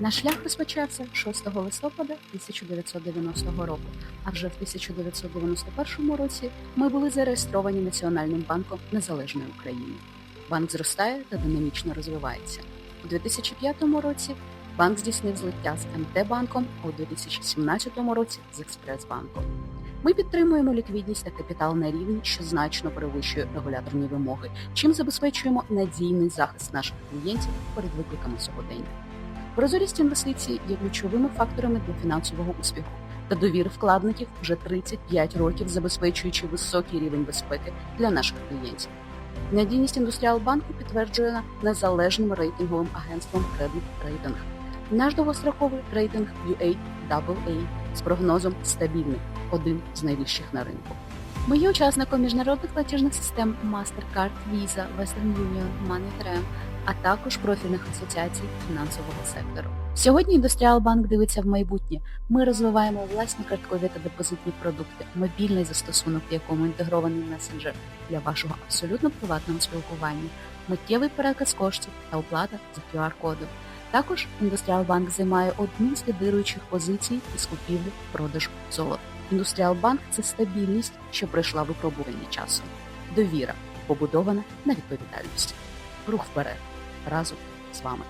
Наш шлях розпочався 6 листопада 1990 року, а вже в 1991 році ми були зареєстровані Національним банком Незалежної України. Банк зростає та динамічно розвивається. У 2005 році банк здійснив злиття з МТ-банком, а у 2017 році з Експресбанком. Ми підтримуємо ліквідність та капітал на рівні, що значно перевищує регуляторні вимоги, чим забезпечуємо надійний захист наших клієнтів перед викликами сьогодення. Прозорість інвестицій є ключовими факторами для фінансового успіху та довіри вкладників вже 35 років, забезпечуючи високий рівень безпеки для наших клієнтів. Надійність індустріал банку підтверджує незалежним рейтинговим агентством Credit Rating. Наш довгостроковий рейтинг UAAA з прогнозом стабільний, один з найвищих на ринку. Ми є учасником міжнародних платіжних систем MasterCard, Visa, Western Union, MoneyGram, а також профільних асоціацій фінансового сектору. Сьогодні індустріал банк дивиться в майбутнє. Ми розвиваємо власні карткові та депозитні продукти, мобільний застосунок, в якому інтегрований месенджер для вашого абсолютно приватного спілкування, миттєвий переказ коштів та оплата за QR-кодом. Також індустріал банк займає одну з лідируючих позицій із купівлі продажу золота. Індустріал банк це стабільність, що пройшла випробування часу. Довіра, побудована на відповідальності. Рух вперед разом з вами.